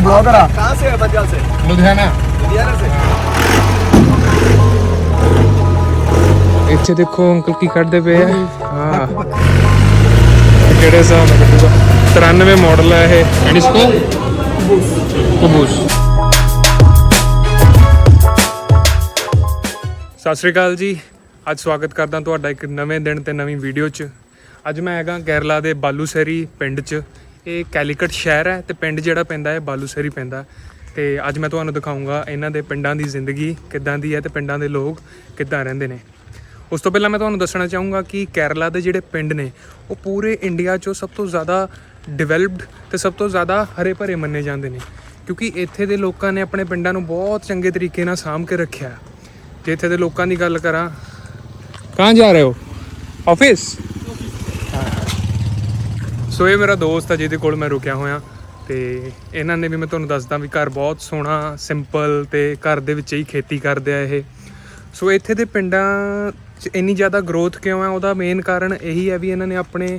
Blogger कहाँ से है बंजाल से लुधियाना लुधियाना से ਇੱਥੇ ਦੇਖੋ ਅੰਕਲ ਕੀ ਕੱਢਦੇ ਪਏ ਆ ਹਾਂ ਕਿਹੜੇ ਹਿਸਾਬ ਨਾਲ ਕੱਢੂਗਾ 93 ਮਾਡਲ ਹੈ ਇਹ ਐਂਡ ਇਸਕੋ ਕੁਬੂਸ ਸਤਿ ਸ਼੍ਰੀ ਅਕਾਲ ਜੀ ਅੱਜ ਸਵਾਗਤ ਕਰਦਾ ਤੁਹਾਡਾ ਇੱਕ ਨਵੇਂ ਦਿਨ ਤੇ ਨਵੀਂ ਵੀਡੀਓ 'ਚ ਅੱਜ ਮੈਂ ਹੈਗਾ ਕੇਰਲਾ ਦੇ ਬਾਲੂਸਰੀ ਪਿੰਡ 'ਚ ਇਹ ਕੈਲੀਕਟ ਸ਼ਹਿਰ ਹੈ ਤੇ ਪਿੰਡ ਜਿਹੜਾ ਪੈਂਦਾ ਹੈ ਬਾਲੂਸਰੀ ਪੈਂਦਾ। ਤੇ ਅੱਜ ਮੈਂ ਤੁਹਾਨੂੰ ਦਿਖਾਉਂਗਾ ਇਹਨਾਂ ਦੇ ਪਿੰਡਾਂ ਦੀ ਜ਼ਿੰਦਗੀ, ਕਿੱਦਾਂ ਦੀ ਹੈ ਤੇ ਪਿੰਡਾਂ ਦੇ ਲੋਕ ਕਿੱਦਾਂ ਰਹਿੰਦੇ ਨੇ। ਉਸ ਤੋਂ ਪਹਿਲਾਂ ਮੈਂ ਤੁਹਾਨੂੰ ਦੱਸਣਾ ਚਾਹੂੰਗਾ ਕਿ ਕੇਰਲਾ ਦੇ ਜਿਹੜੇ ਪਿੰਡ ਨੇ, ਉਹ ਪੂਰੇ ਇੰਡੀਆ 'ਚੋਂ ਸਭ ਤੋਂ ਜ਼ਿਆਦਾ ਡਿਵੈਲਪਡ ਤੇ ਸਭ ਤੋਂ ਜ਼ਿਆਦਾ ਹਰੇ ਭਰੇ ਮੰਨੇ ਜਾਂਦੇ ਨੇ। ਕਿਉਂਕਿ ਇੱਥੇ ਦੇ ਲੋਕਾਂ ਨੇ ਆਪਣੇ ਪਿੰਡਾਂ ਨੂੰ ਬਹੁਤ ਚੰਗੇ ਤਰੀਕੇ ਨਾਲ ਸਾਂਭ ਕੇ ਰੱਖਿਆ। ਹੈ। ਜੇ ਇੱਥੇ ਦੇ ਲੋਕਾਂ ਦੀ ਗੱਲ ਕਰਾਂ, ਕਹਾਂ ਜਾ ਰਹੇ ਹੋ? ਆਫਿਸ ਸੋ ਇਹ ਮੇਰਾ ਦੋਸਤ ਆ, ਜਿਹਦੇ ਕੋਲ ਮੈਂ ਰੁਕਿਆ ਹੋਇਆ। ਤੇ ਇਹਨਾਂ ਨੇ ਵੀ ਮੈਂ ਤੁਹਾਨੂੰ ਦੱਸਦਾ ਵੀ ਘਰ ਬਹੁਤ ਸੋਹਣਾ ਸਿੰਪਲ ਤੇ ਘਰ ਦੇ ਵਿੱਚ ਹੀ ਖੇਤੀ ਕਰਦੇ ਆ ਇਹ। ਸੋ ਇੱਥੇ ਦੇ ਪਿੰਡਾਂ 'ਚ ਇੰਨੀ ਜ਼ਿਆਦਾ ਗਰੋਥ ਕਿਉਂ ਹੈ ਉਹਦਾ ਮੇਨ ਕਾਰਨ ਇਹੀ ਹੈ ਵੀ ਇਹਨਾਂ ਨੇ ਆਪਣੇ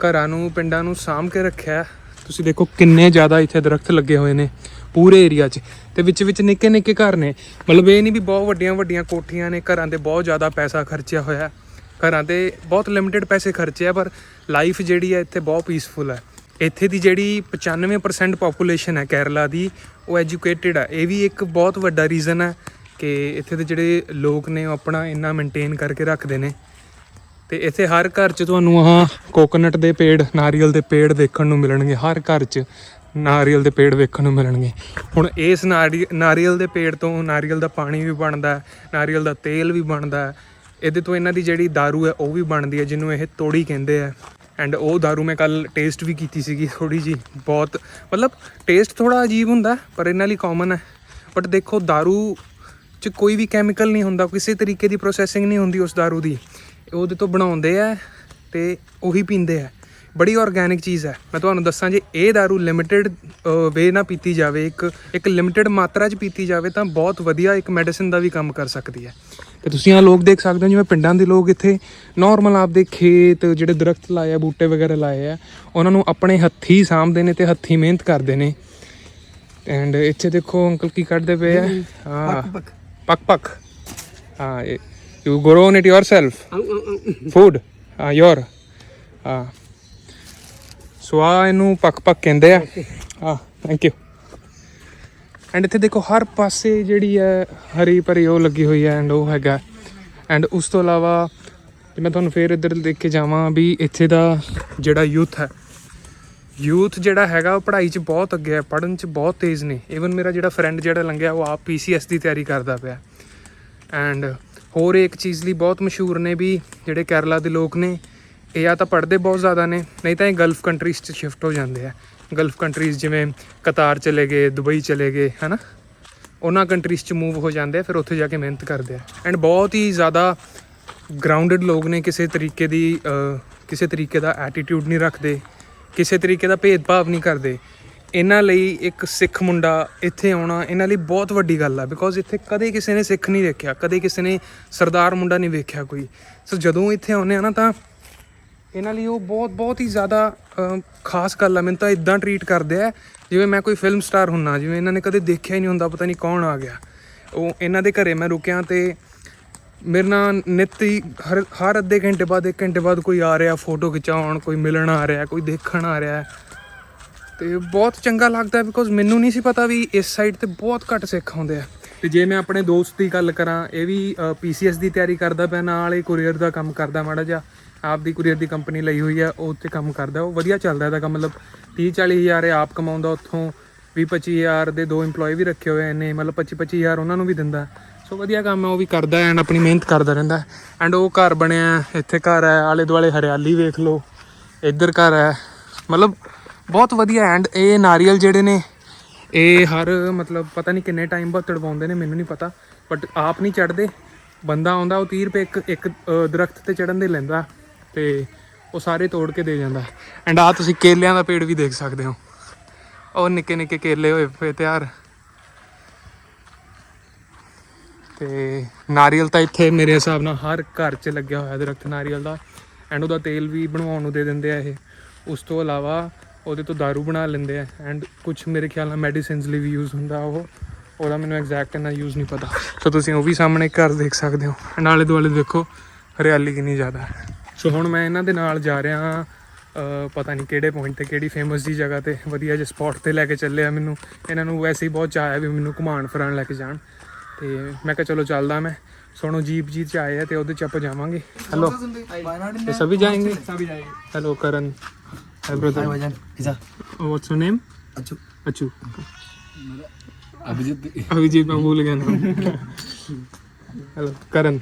ਘਰਾਂ ਨੂੰ, ਪਿੰਡਾਂ ਨੂੰ ਸਾਂਭ ਕੇ ਰੱਖਿਆ। ਤੁਸੀਂ ਦੇਖੋ ਕਿੰਨੇ ਜ਼ਿਆਦਾ ਇੱਥੇ ਦਰਖਤ ਲੱਗੇ ਹੋਏ ਨੇ ਪੂਰੇ ਏਰੀਆ 'ਚ ਤੇ ਵਿੱਚ ਵਿੱਚ ਨਿੱਕੇ ਨਿੱਕੇ ਘਰ ਨੇ। ਮਤਲਬ ਇਹ ਨਹੀਂ ਵੀ ਬਹੁਤ ਵੱਡੀਆਂ ਵੱਡੀਆਂ ਕੋਠੀਆਂ ਨੇ, ਘਰਾਂ ਤੇ ਬਹੁਤ ਜ਼ਿਆਦਾ ਪੈਸਾ ਖਰਚਿਆ ਹੋਇਆ। ਘਰਾਂ ਤੇ ਬਹੁਤ ਲਿਮਿਟਿਡ ਪੈਸੇ ਖਰਚੇ ਆ, ਪਰ ਲਾਈਫ ਜਿਹੜੀ ਹੈ ਇੱਥੇ ਬਹੁਤ ਪੀਸਫੁਲ ਹੈ ਇੱਥੇ ਦੀ ਜਿਹੜੀ 95% ਪੋਪੂਲੇਸ਼ਨ ਹੈ ਕੇਰਲਾ ਦੀ, ਉਹ ਐਜੂਕੇਟਿਡ ਹੈ ਇਹ ਵੀ ਇੱਕ ਬਹੁਤ ਵੱਡਾ ਰੀਜ਼ਨ ਹੈ ਕਿ ਇੱਥੇ ਦੇ ਜਿਹੜੇ ਲੋਕ ਨੇ, ਉਹ ਆਪਣਾ ਇੰਨਾ ਮੇਨਟੇਨ ਕਰਕੇ ਰੱਖਦੇ ਨੇ। ਤੇ ਇੱਥੇ ਹਰ ਘਰ 'ਚ ਤੁਹਾਨੂੰ ਆਹ ਕੋਕੋਨਟ ਦੇ ਪੇੜ, ਨਾਰੀਅਲ ਦੇ ਪੇੜ ਦੇਖਣ ਨੂੰ ਮਿਲਣਗੇ। ਹਰ ਘਰ ਚ ਨਾਰੀਅਲ ਦੇ ਪੇੜ ਵੇਖਣ ਨੂੰ ਮਿਲਣਗੇ। ਹੁਣ ਇਸ ਨਾਰੀ- ਨਾਰੀਅਲ ਦੇ ਪੇੜ ਤੋਂ ਨਾਰੀਅਲ ਦਾ ਪਾਣੀ ਵੀ ਬਣਦਾ, ਨਾਰੀਅਲ ਦਾ ਤੇਲ ਵੀ ਬਣਦਾ। ਇਹਦੇ ਤੋਂ ਇਹਨਾਂ ਦੀ ਜਿਹੜੀ दारू ਹੈ ਉਹ ਵੀ ਬਣਦੀ ਹੈ ਜਿਹਨੂੰ ਇਹ ਤੋੜੀ ਕਹਿੰਦੇ ਆ ਐਂਡ ਉਹ दारू ਮੈਂ ਕੱਲ ਟੇਸਟ ਵੀ ਕੀਤੀ ਸੀਗੀ ਥੋੜੀ ਜੀ ਬਹੁਤ ਮਤਲਬ ਟੇਸਟ ਥੋੜਾ ਅਜੀਬ ਹੁੰਦਾ ਹੈ, ਪਰ ਇਹਨਾਂ ਲਈ ਕਾਮਨ ਹੈ ਬਟ ਦੇਖੋ दारू ਚ ਕੋਈ ਵੀ ਕੈਮੀਕਲ ਨਹੀਂ ਹੁੰਦਾ ਕਿਸੇ ਤਰੀਕੇ ਦੀ ਪ੍ਰੋਸੈਸਿੰਗ ਨਹੀਂ ਹੁੰਦੀ ਉਸ दारू ਦੀ ਉਹਦੇ ਤੋਂ ਬਣਾਉਂਦੇ ਆ ਤੇ ਉਹੀ ਪੀਂਦੇ ਆ ਬੜੀ ਆਰਗੈਨਿਕ ਚੀਜ਼ ਹੈ ਮੈਂ ਤੁਹਾਨੂੰ ਦੱਸਾਂ ਜੇ ਇਹ दारू ਲਿਮਿਟਿਡ ਵੇ ਨਾ ਪੀਤੀ ਜਾਵੇ ਇੱਕ ਇੱਕ ਲਿਮਿਟਿਡ ਮਾਤਰਾ 'ਚ ਪੀਤੀ ਜਾਵੇ ਤਾਂ ਬਹੁਤ ਵਧੀਆ ਇੱਕ ਮੈਡੀਸਿਨ ਦਾ ਵੀ ਕੰਮ ਕਰ ਸਕਦੀ ਹੈ ਤੇ ਤੁਸੀਂ ਆ ਲੋਕ ਦੇਖ ਸਕਦੇ ਹੋ ਜਿਵੇਂ ਪਿੰਡਾਂ ਦੇ ਲੋਕ ਇੱਥੇ ਨਾਰਮਲ ਆਪਦੇ ਖੇਤ ਜਿਹੜੇ ਦਰਖਤ ਲਾਏ ਆ ਬੂਟੇ ਵਗੈਰਾ ਲਾਏ ਆ ਉਹਨਾਂ ਨੂੰ ਆਪਣੇ ਹੱਥੀ ਸਾਂਭਦੇ ਨੇ ਤੇ ਹੱਥੀ ਮਿਹਨਤ ਕਰਦੇ ਨੇ। ਐਂਡ ਇੱਥੇ ਦੇਖੋ ਅੰਕਲ ਕੀ ਕੱਢਦੇ ਪਏ ਆ। ਹਾਂ ਪੱਕ ਪੱਕ। ਹਾਂ you grown it yourself. Food ਹਾਂ ਯੋਰ ਹਾਂ। ਸੋ ਆ ਇਹਨੂੰ ਪੱਕ ਪੱਕ ਕਹਿੰਦੇ ਆ। ਹਾਂ ਥੈਂਕ ਯੂ ਐਂਡ ਇੱਥੇ ਦੇਖੋ ਹਰ ਪਾਸੇ ਜਿਹੜੀ ਹੈ ਹਰੀ ਭਰੀ ਉਹ ਲੱਗੀ ਹੋਈ ਹੈ ਐਂਡ ਉਹ ਹੈਗਾ। ਐਂਡ ਉਸ ਤੋਂ ਇਲਾਵਾ ਜੇ ਮੈਂ ਤੁਹਾਨੂੰ ਫੇਰ ਇੱਧਰ ਦੇਖ ਕੇ ਜਾਵਾਂ ਵੀ ਇੱਥੇ ਦਾ ਜਿਹੜਾ ਯੂਥ ਹੈ, ਯੂਥ ਜਿਹੜਾ ਹੈਗਾ ਉਹ ਪੜ੍ਹਾਈ 'ਚ ਬਹੁਤ ਅੱਗੇ ਹੈ, ਪੜ੍ਹਨ 'ਚ ਬਹੁਤ ਤੇਜ਼ ਨੇ। ਇਵਨ ਮੇਰਾ ਜਿਹੜਾ ਫਰੈਂਡ ਜਿਹੜਾ ਲੰਘਿਆ ਉਹ ਆਪ ਪੀਸੀਐਸ ਦੀ ਤਿਆਰੀ ਕਰਦਾ ਪਿਆ। ਐਂਡ ਹੋਰ ਇੱਕ ਚੀਜ਼ ਲਈ ਬਹੁਤ ਮਸ਼ਹੂਰ ਨੇ ਵੀ ਜਿਹੜੇ ਕੇਰਲਾ ਦੇ ਲੋਕ ਨੇ, ਇਹ ਆ ਤਾਂ ਪੜ੍ਹਦੇ ਬਹੁਤ ਜ਼ਿਆਦਾ ਨੇ, ਨਹੀਂ ਤਾਂ ਇਹ ਗਲਫ ਕੰਟਰੀਜ਼ 'ਚ ਸ਼ਿਫਟ ਹੋ ਜਾਂਦੇ ਆ। ਗਲਫ ਕੰਟਰੀਜ਼ ਜਿਵੇਂ ਕਤਾਰ ਚਲੇ ਗਏ, ਦੁਬਈ ਚਲੇ ਗਏ, ਹਨਾ? ਉਹਨਾਂ ਕੰਟਰੀਜ਼ 'ਚ ਮੂਵ ਹੋ ਜਾਂਦੇ ਆ, ਫਿਰ ਉੱਥੇ ਜਾ ਕੇ ਮਿਹਨਤ ਕਰਦੇ ਆ। ਐਂਡ ਬਹੁਤ ਹੀ ਜ਼ਿਆਦਾ ਗਰਾਊਂਡਡ ਲੋਕ ਨੇ ਕਿਸੇ ਤਰੀਕੇ ਦੀ ਕਿਸੇ ਤਰੀਕੇ ਦਾ ਐਟੀਟਿਊਡ ਨਹੀਂ ਰੱਖਦੇ, ਕਿਸੇ ਤਰੀਕੇ ਦਾ ਭੇਦਭਾਵ ਨਹੀਂ ਕਰਦੇ। ਇਹਨਾਂ ਲਈ ਇੱਕ ਸਿੱਖ ਮੁੰਡਾ ਇੱਥੇ ਆਉਣਾ ਇਹਨਾਂ ਲਈ ਬਹੁਤ ਵੱਡੀ ਗੱਲ ਆ ਬਿਕੋਜ਼ ਇੱਥੇ ਕਦੇ ਕਿਸੇ ਨੇ ਸਿੱਖ ਨਹੀਂ ਦੇਖਿਆ, ਕਦੇ ਕਿਸੇ ਨੇ ਸਰਦਾਰ ਮੁੰਡਾ ਨਹੀਂ ਵੇਖਿਆ ਕੋਈ। ਸੋ ਜਦੋਂ ਇੱਥੇ ਆਉਂਦੇ ਆ ਨਾ ਤਾਂ ਇਹਨਾਂ ਲਈ ਉਹ ਬਹੁਤ ਬਹੁਤ ਹੀ ਜ਼ਿਆਦਾ ਖਾਸ ਗੱਲ ਆ। ਮੈਨੂੰ ਤਾਂ ਇਦਾਂ ਟਰੀਟ ਕਰਦੇ ਆ, ਜਿਵੇਂ ਮੈਂ ਕੋਈ ਫਿਲਮ ਸਟਾਰ ਹੁੰਨਾ, ਜਿਵੇਂ ਇਹਨਾਂ ਨੇ ਕਦੇ ਦੇਖਿਆ ਹੀ ਨਹੀਂ ਹੁੰਦਾ, ਪਤਾ ਨਹੀਂ ਕੌਣ ਆ ਗਿਆ। ਉਹ ਇਹਨਾਂ ਦੇ ਘਰੇ ਮੈਂ ਰੁਕਿਆ ਤੇ ਮੇਰੇ ਨਾਲ ਨਿੱਤ ਹੀ ਹਰ ਹਰ ਅੱਧੇ ਘੰਟੇ ਬਾਅਦ, ਇੱਕ ਘੰਟੇ ਬਾਅਦ ਕੋਈ ਆ ਰਿਹਾ ਫੋਟੋ ਖਿਚਾਉਣ, ਕੋਈ ਮਿਲਣ ਆ ਰਿਹਾ, ਕੋਈ ਦੇਖਣ ਆ ਰਿਹਾ। ਤੇ ਬਹੁਤ ਚੰਗਾ ਲੱਗਦਾ ਬਿਕੋਜ਼ ਮੈਨੂੰ ਨਹੀਂ ਸੀ ਪਤਾ ਵੀ ਇਸ ਸਾਈਡ ਤੇ ਬਹੁਤ ਘੱਟ ਸਿੱਖ ਆਉਂਦੇ ਆ। ਤੇ ਜੇ ਮੈਂ ਆਪਣੇ ਦੋਸਤ ਦੀ ਗੱਲ ਕਰਾਂ, ਇਹ ਵੀ ਪੀਸੀਐਸ ਦੀ ਤਿਆਰੀ ਕਰਦਾ ਪਿਆ, ਨਾਲ ਹੀ ਕੁਰੀਅਰ ਦਾ ਕੰਮ ਕਰਦਾ ਮਾੜਾ ਜਿਹਾ। ਆਪ ਦੀ ਕੁਰੀਅਰ ਦੀ ਕੰਪਨੀ ਲਈ ਹੋਈ ਆ, ਉਹ ਉੱਥੇ ਕੰਮ ਕਰਦਾ, ਉਹ ਵਧੀਆ ਚੱਲਦਾ ਇਹਦਾ ਕੰਮ, ਮਤਲਬ 30 40 ਹਜ਼ਾਰ ਇਹ ਆਪ ਕਮਾਉਂਦਾ ਉੱਥੋਂ 20 25 ਹਜ਼ਾਰ ਦੇ ਦੋ EMPLOYE ਵੀ ਰੱਖੇ ਹੋਏ ਨੇ ਮਤਲਬ 25 25 ਹਜ਼ਾਰ ਉਹਨਾਂ ਨੂੰ ਵੀ ਦਿੰਦਾ। ਸੋ ਵਧੀਆ ਕੰਮ ਹੈ ਉਹ ਵੀ ਕਰਦਾ ਐਂਡ ਆਪਣੀ ਮਿਹਨਤ ਕਰਦਾ ਰਹਿੰਦਾ। ਐਂਡ ਉਹ ਘਰ ਬਣਿਆ, ਇੱਥੇ ਘਰ ਹੈ ਆਲੇ ਦੁਆਲੇ ਹਰਿਆਲੀ ਵੇਖ ਲਓ, ਇੱਧਰ ਘਰ ਹੈ ਮਤਲਬ ਬਹੁਤ ਵਧੀਆ ਐਂਡ ਇਹ ਨਾਰੀਅਲ ਜਿਹੜੇ ਨੇ, ਇਹ ਹਰ, ਮਤਲਬ ਪਤਾ ਨਹੀਂ ਕਿੰਨੇ ਟਾਈਮ ਬਾਅਦ ਤੜਵਾਉਂਦੇ ਨੇ, ਮੈਨੂੰ ਨਹੀਂ ਪਤਾ ਬਟ ਆਪ ਨਹੀਂ ਚੜਦੇ ਬੰਦਾ ਆਉਂਦਾ, ਉਹ 30 ਰੁਪਏ ਇੱਕ ਇੱਕ ਦਰਖਤ ਤੇ ਚੜਨ ਦੇ ਲੈਂਦਾ। ਤੇ ਉਹ ਸਾਰੇ ਤੋੜ ਕੇ ਦੇ ਜਾਂਦਾ। ਐਂਡ ਆ ਤੁਸੀਂ ਕੇਲਿਆਂ ਦਾ ਪੇੜ ਵੀ ਦੇਖ ਸਕਦੇ ਹੋ। ਉਹ ਨਿੱਕੇ ਨਿੱਕੇ ਕੇਲੇ ਹੋਏ ਪਏ ਤਿਆਰ। ਤੇ ਨਾਰੀਅਲ ਤਾਂ ਇੱਥੇ ਮੇਰੇ ਹਿਸਾਬ ਨਾਲ ਹਰ ਘਰ 'ਚ ਲੱਗਿਆ ਹੋਇਆ ਦਰਖਤ ਨਾਰੀਅਲ ਦਾ। ਐਂਡ ਉਹਦਾ ਤੇਲ ਵੀ ਬਣਵਾਉਣ ਨੂੰ ਦੇ ਦਿੰਦੇ ਆ ਇਹ। ਉਸ ਤੋਂ ਇਲਾਵਾ ਉਹਦੇ ਤੋਂ दारू ਬਣਾ ਲੈਂਦੇ ਆ। ਐਂਡ ਕੁਝ ਮੇਰੇ ਖਿਆਲ ਨਾਲ ਮੈਡੀਸਿਨਸ ਲਈ ਵੀ ਯੂਜ਼ ਹੁੰਦਾ ਉਹ। ਉਹਦਾ ਮੈਨੂੰ ਐਗਜ਼ੈਕਟ ਇੰਨਾ ਯੂਜ਼ ਨਹੀਂ ਪਤਾ। ਸੋ ਤੁਸੀਂ ਉਹ ਵੀ ਸਾਹਮਣੇ ਘਰ ਦੇਖ ਸਕਦੇ ਹੋ। ਨਾਲੇ ਦੁਆਲੇ ਦੇਖੋ, ਹਰਿਆਲੀ ਕਿੰਨੀ ਜ਼ਿਆਦਾ ਹੈ। ਸੋ ਹੁਣ ਮੈਂ ਇਹਨਾਂ ਦੇ ਨਾਲ ਜਾ ਰਿਹਾ ਹਾਂ ਪਤਾ ਨਹੀਂ ਕਿਹੜੇ ਪੁਆਇੰਟ ਤੇ ਕਿਹੜੀ ਫੇਮਸ ਜੀ ਜਗ੍ਹਾ ਤੇ ਵਧੀਆ ਜਿਹਾ ਸਪੌਟ ਤੇ ਲੈ ਕੇ ਚੱਲੇ ਆ ਮੈਨੂੰ। ਇਹਨਾਂ ਨੂੰ ਵੈਸੇ ਹੀ ਬਹੁਤ ਚਾਹ ਵੀ ਮੈਨੂੰ ਘੁਮਾਣ ਫਿਰਾਣ ਲੈ ਕੇ ਜਾਣ। ਤੇ ਮੈਂ ਕਿਹਾ ਚਲੋ ਚੱਲਦਾ ਮੈਂ। ਸੋਨੋ ਜੀਪ ਜੀ ਚ ਆਏ ਆ ਤੇ ਉਹਦੇ ਚ ਆਪਾਂ ਜਾਵਾਂਗੇ। ਹੈਲੋ ਇਹ ਸਭੀ ਜਾਏਂਗੇ? ਸਭੀ ਜਾਏਂਗੇ। Hello Karan hi brother hi ਵਜਨ ਇਜ਼ਾ what's your name ਅਚੂ ਅਚੂ Abhijit Abhijit ਮੈਂ ਭੁੱਲ ਗਿਆ ਹੈਲੋ ਕਰਨ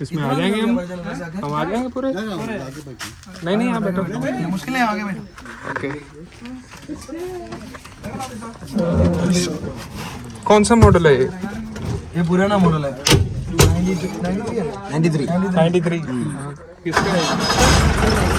इसमें आ जाएंगे हम हम आ जाएंगे पूरे नहीं नहीं यहाँ बैठो मुश्किल है आगे बैठो ओके कौन सा मॉडल है ये ये पुराना मॉडल है 93 नाइन्टी थ्री किसका है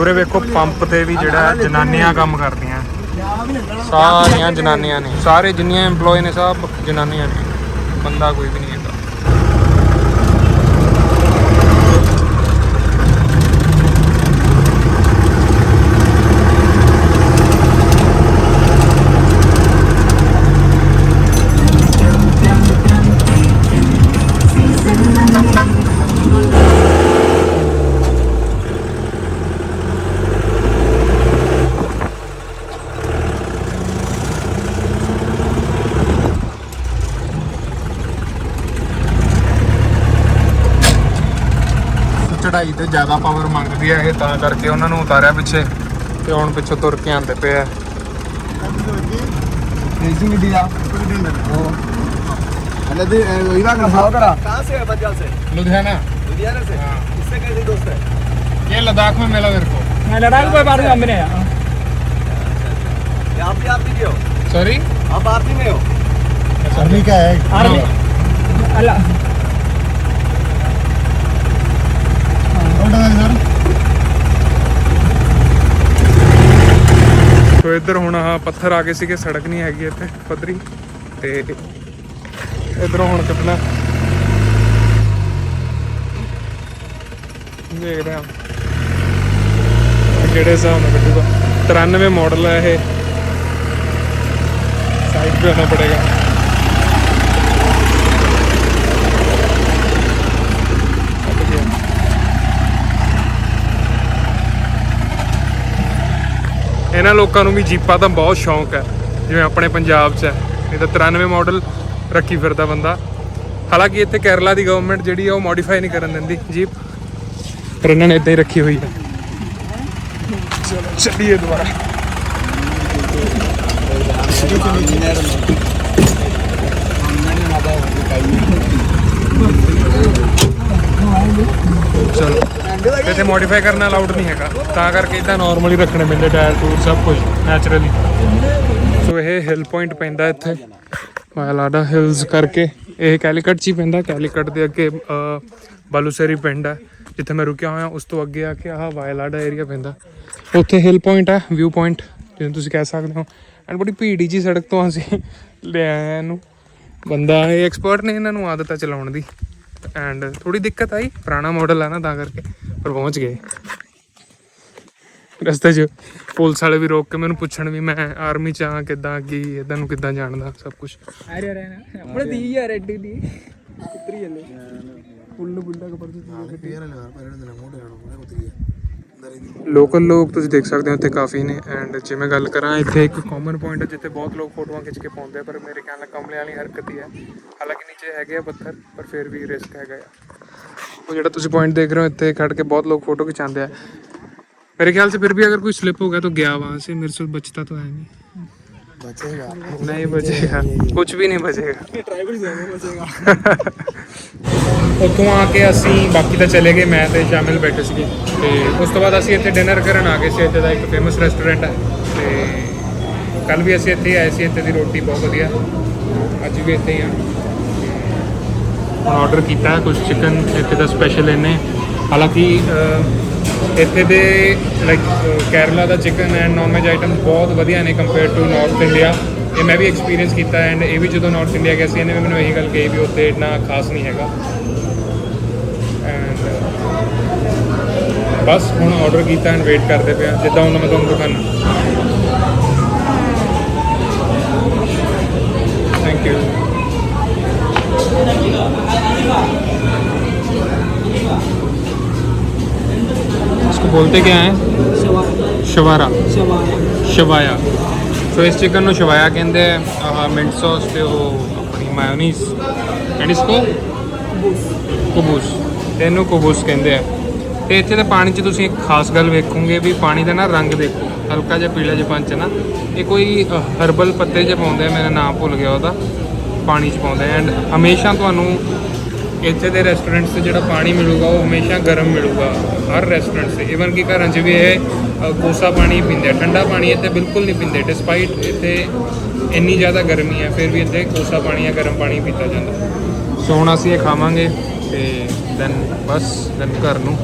ਉਰੇ ਵੇਖੋ ਪੰਪ ਤੇ ਵੀ ਜਿਹੜਾ ਜਨਾਨੀਆਂ ਕੰਮ ਕਰਦੀਆਂ। ਸਾਰੀਆਂ ਜਨਾਨੀਆਂ ਨੇ। ਸਾਰੇ ਜਿੰਨੀਆਂ EMPLOYE ਨੇ, ਸਭ ਜਨਾਨੀਆਂ ਨੇ। ਬੰਦਾ ਕੋਈ ਵੀ ਨਹੀਂ ਹੈਗਾ ਚੜਾਈ ਤੇ ਜ਼ਿਆਦਾ ਪਾਵਰ ਮੰਗਦੀ ਹੈ ਇਹ ਤਾਂ ਕਰਕੇ ਉਹਨਾਂ ਨੂੰ ਉਤਾਰਿਆ ਪਿੱਛੇ ਤੇ ਹੁਣ ਪਿੱਛੋਂ ਤੁਰ ਕੇ ਆਂਦੇ ਪਏ ਆ ਰੇਸਿੰਗ ਗੱਡੀ ਆ अरे दे इना का साहब करा कहाँ से है बजाल से लुधियाना लुधियाना से हाँ इससे कैसे दोस्त है ये लद्दाख में मिला मेरे को लद्दाख में बाहर हमने आप भी आर्मी के हो सॉरी आप आर्मी में हो आर्मी का है आर्मी अल्लाह ਸਰ ਸੋ ਇੱਧਰ ਹੁਣ ਆ ਪੱਥਰ ਆ ਗਏ ਸੀਗੇ, ਸੜਕ ਨਹੀਂ ਹੈਗੀ ਇੱਥੇ ਪੱਧਰੀ। ਤੇ ਇਧਰੋਂ ਹੁਣ ਕੱਟਣਾ ਦੇਖਦੇ ਆ ਕਿਹੜੇ ਹਿਸਾਬ ਨਾਲ ਕੱਟੂਗਾ 93 ਮਾਡਲ ਹੈ ਇਹ। ਸਾਈਡ ਤੇ ਹੋਣਾ ਪੜੇਗਾ। ਇਹਨਾਂ ਲੋਕਾਂ ਨੂੰ ਵੀ ਜੀਪਾਂ ਦਾ ਬਹੁਤ ਸ਼ੌਂਕ ਹੈ। ਜਿਵੇਂ ਆਪਣੇ ਪੰਜਾਬ 'ਚ ਹੈ। ਇਹ ਤਾਂ 93 ਮਾਡਲ ਰੱਖੀ ਫਿਰਦਾ ਬੰਦਾ। ਹਾਲਾਂਕਿ ਇੱਥੇ ਕੇਰਲਾ ਦੀ ਗਵਰਨਮੈਂਟ ਜਿਹੜੀ ਆ ਉਹ ਮੋਡੀਫਾਈ ਨਹੀਂ ਕਰਨ ਦਿੰਦੀ ਜੀਪ। ਪਰ ਇਹਨਾਂ ਨੇ ਇਦਾਂ ਹੀ ਰੱਖੀ ਹੋਈ ਹੈ। ਚਲੋ ਚੱਲੀਏ ਦੁਬਾਰਾ ਚਲੋ ਇੱਥੇ ਮੋਡੀਫਾਈ ਕਰਨਾ ਅਲਾਉਡ ਨਹੀਂ ਹੈਗਾ। ਤਾਂ ਕਰਕੇ ਇਦਾਂ ਨਾਰਮਲੀ ਰੱਖਣੇ ਪੈਂਦੇ ਟਾਇਰ ਟੂਰ ਸਭ ਕੁਝ ਨੈਚੁਰਲੀ ਸੋ ਇਹ ਹਿਲ ਪੁਆਇੰਟ ਪੈਂਦਾ ਇੱਥੇ। ਵਾਇਲਾਡਾ ਹਿਲਸ ਕਰਕੇ। ਇਹ ਕੈਲੀਕਟ ਚ ਹੀ ਪੈਂਦਾ। ਕੈਲੀਕਟ ਦੇ ਅੱਗੇ ਅਹ, ਬਾਲੂਸੇਰੀ ਪਿੰਡ ਹੈ ਜਿੱਥੇ ਮੈਂ ਰੁਕਿਆ ਹੋਇਆ। ਉਸ ਤੋਂ ਅੱਗੇ ਆ ਕੇ ਆਹ ਵਾਇਲਾਡਾ ਏਰੀਆ ਪੈਂਦਾ। ਉੱਥੇ ਹਿਲ ਪੁਆਇੰਟ ਹੈ ਵਿਊ ਪੁਆਇੰਟ ਜਿਹਨੂੰ ਤੁਸੀਂ ਕਹਿ ਸਕਦੇ ਹੋ। ਐਂਡ ਬੜੀ ਭੀੜੀ ਜੀ ਸੜਕ ਤੋਂ ਅਸੀਂ ਲੈ ਆਏ ਇਹਨੂੰ। ਬੰਦਾ ਇਹ ਐਕਸਪਰਟ ਨੇ ਇਹਨਾਂ ਨੂੰ ਆਦਤ ਹੈ ਚਲਾਉਣ ਦੀ। ਐਂਡ ਥੋੜੀ ਦਿੱਕਤ ਆਈ ਪੁਰਾਣਾ ਮਾਡਲ ਹੈ ਨਾ ਤਾਂ ਕਰਕੇ ਪਰ ਪਹੁੰਚ ਗਏ ਰਸਤੇ 'ਚ ਪੁਲਿਸ ਵਾਲੇ ਵੀ ਰੋਕ ਕੇ ਮੈਨੂੰ ਪੁੱਛਣ ਵੀ ਮੈਂ ਆਰਮੀ 'ਚ ਆ ਕਿੱਦਾਂ ਕੀ ਇਦਾਂ ਨੂੰ ਕਿੱਦਾਂ ਜਾਣਦਾ ਸਭ ਕੁਝ ആര് പറയാനാ നമ്മള് തീയ റെഡ് തീ ഇത്രയല്ലേ ഫുള്ള് പുല്ലൊക്കെ പറിച്ച് ਲੋਕਲ ਲੋਕ ਤੁਸੀਂ ਦੇਖ ਸਕਦੇ ਹੋ ਇੱਥੇ ਕਾਫੀ ਨੇ ਐਂਡ ਜੇ ਮੈਂ ਗੱਲ ਕਰਾਂ ਇੱਥੇ ਇੱਕ ਕਾਮਨ ਪੁਆਇੰਟ ਹੈ ਜਿੱਥੇ ਬਹੁਤ ਲੋਕ ਫੋਟੋਆਂ ਖਿੱਚ ਕੇ ਪਾਉਂਦੇ ਆ, ਪਰ ਮੇਰੇ ਖਿਆਲ ਨਾਲ ਕਮਲੇ ਵਾਲੀ ਹਰਕਤ ਹੀ ਹੈ। ਹਾਲਾਂਕਿ ਨੀਚੇ ਹੈਗੇ ਆ ਪੱਥਰ, ਪਰ ਫਿਰ ਵੀ ਰਿਸਕ ਹੈਗਾ ਆ। ਉਹ ਜਿਹੜਾ ਤੁਸੀਂ ਪੁਆਇੰਟ ਦੇਖ ਰਹੇ ਹੋ, ਇੱਥੇ ਖੜ ਕੇ ਬਹੁਤ ਲੋਕ ਫੋਟੋ ਖਿਚਾਉਂਦੇ ਆ। ਮੇਰੇ ਖਿਆਲ 'ਚ ਫਿਰ ਵੀ ਅਗਰ ਕੋਈ ਸਲਿੱਪ ਹੋ ਗਿਆ ਤਾਂ ਗਿਆ ਵਾਂ ਸੇ ਮੇਰੇ ਕੋਲ ਬਚਤਾ ਤਾਂ ਹੈ ਨਹੀਂ। बचेगा नहीं बचेगा कुछ भी नहीं बचेगा ट्राइबल ज्यादा बचेगा ਉੱਥੋਂ ਆ ਕੇ ਅਸੀਂ ਬਾਕੀ ਤਾਂ ਚਲੇ ਗਏ ਮੈਂ ਤੇ ਸ਼ਾਮਿਲ ਬੈਠੇ ਸੀਗੇ ਤੇ ਉਸ ਤੋਂ ਬਾਅਦ ਅਸੀਂ ਇੱਥੇ ਡਿਨਰ ਕਰਨ ਆ ਗਏ ਸੀ ਇੱਥੇ ਦਾ ਇੱਕ ਫੇਮਸ ਰੈਸਟੋਰੈਂਟ ਹੈ ਤੇ ਕੱਲ ਵੀ ਅਸੀਂ ਇੱਥੇ ਹੀ ਆਏ ਸੀ ਇੱਥੇ ਦੀ ਰੋਟੀ ਬਹੁਤ ਵਧੀਆ ਅੱਜ ਵੀ ਇੱਥੇ ਹੀ ਆ ਹੁਣ ਆਰਡਰ ਕੀਤਾ ਕੁਝ ਚਿਕਨ ਇੱਥੇ ਦਾ ਸਪੈਸ਼ਲ ਇਹਨੇ ਹਾਲਾਂਕਿ ਅਹ, ਇੱਥੇ ਦੇ like Kerala the chicken and non veg item ਬਹੁਤ ਵਧੀਆ ਨੇ ਕੰਪੇਅਰ ਟੂ ਨਾਰਥ ਇੰਡੀਆ ਇਹ ਮੈਂ ਵੀ ਐਕਸਪੀਰੀਅੰਸ ਕੀਤਾ ਐਂਡ ਇਹ ਵੀ ਜਦੋਂ ਨਾਰਥ ਇੰਡੀਆ ਗਿਆ ਸੀ, ਇਹਨੇ ਵੀ ਮੈਨੂੰ ਇਹੀ ਗੱਲ ਕਹੀ ਵੀ ਉੱਥੇ ਇੰਨਾ ਖਾਸ ਨਹੀਂ ਹੈਗਾ। ਐਂਡ ਬਸ ਹੁਣ ਆਰਡਰ ਕੀਤਾ ਐਂਡ ਵੇਟ ਕਰਦੇ ਪਿਆ ਜਿੱਦਾਂ ਹੁਣ ਮੈਂ ਤੁਹਾਨੂੰ ਦਿਖਾਣਾ ਥੈਂਕ ਯੂ इसको बोलते क्या है ਸ਼ਵਾਰਾ ਸ਼ਵਾਇਆ ਸੋ ਇਸ ਚਿਕਨ ਨੂੰ ਸ਼ਵਾਇਆ ਕਹਿੰਦੇ ਆ ਆਹ ਮਿੰਟ ਸੌਸ ਤੇ ਉਹ ਆਪਣੀ ਮਾਇਓਨੀਜ਼ ਐਂਡ ਇਸਕੋ ਕੁਬੂਸ ਤੇ ਇਹਨੂੰ ਕੁਬੂਸ ਕਹਿੰਦੇ ਆ ਤੇ ਇੱਥੇ ਦੇ ਪਾਣੀ 'ਚ ਤੁਸੀਂ ਇੱਕ ਖਾਸ ਗੱਲ ਵੇਖੋਗੇ ਵੀ ਪਾਣੀ ਦਾ ਨਾ ਰੰਗ ਦੇਖੋ ਹਲਕਾ ਜਿਹਾ ਪੀਲਾ ਜਿਹਾ ਪੰਚ ਨਾ ਇਹ ਕੋਈ ਹਰਬਲ ਪੱਤੇ ਜਿਹੇ ਪਾਉਂਦੇ ਆ ਮੇਰਾ ਨਾਮ ਭੁੱਲ ਗਿਆ ਉਹਦਾ ਪਾਣੀ 'ਚ ਪਾਉਂਦੇ ਐਂਡ ਹਮੇਸ਼ਾ ਤੁਹਾਨੂੰ ਇੱਥੇ ਦੇ ਰੈਸਟੋਰੈਂਟਸ 'ਤੇ ਜਿਹੜਾ ਪਾਣੀ ਮਿਲੂਗਾ, ਉਹ ਹਮੇਸ਼ਾ ਗਰਮ ਮਿਲੂਗਾ। ਹਰ ਰੈਸਟੋਰੈਂਟ 'ਤੇ। ਇਵਨ ਕਿ ਘਰਾਂ 'ਚ ਵੀ ਇਹ ਕੋਸਾ ਪਾਣੀ ਪੀਂਦੇ ਠੰਡਾ ਪਾਣੀ ਇੱਥੇ ਬਿਲਕੁਲ ਨਹੀਂ ਪੀਂਦੇ। ਡਿਸਪਾਈਟ ਇੱਥੇ ਇੰਨੀ ਜ਼ਿਆਦਾ ਗਰਮੀ ਹੈ, ਫਿਰ ਵੀ ਇੱਥੇ ਕੋਸਾ ਪਾਣੀ ਜਾਂ ਗਰਮ ਪਾਣੀ ਪੀਤਾ ਜਾਂਦਾ। ਸੋ ਹੁਣ ਅਸੀਂ ਇਹ ਖਾਵਾਂਗੇ ਤੇ ਦੈਨ ਬਸ ਦੈਨ ਘਰ ਨੂੰ।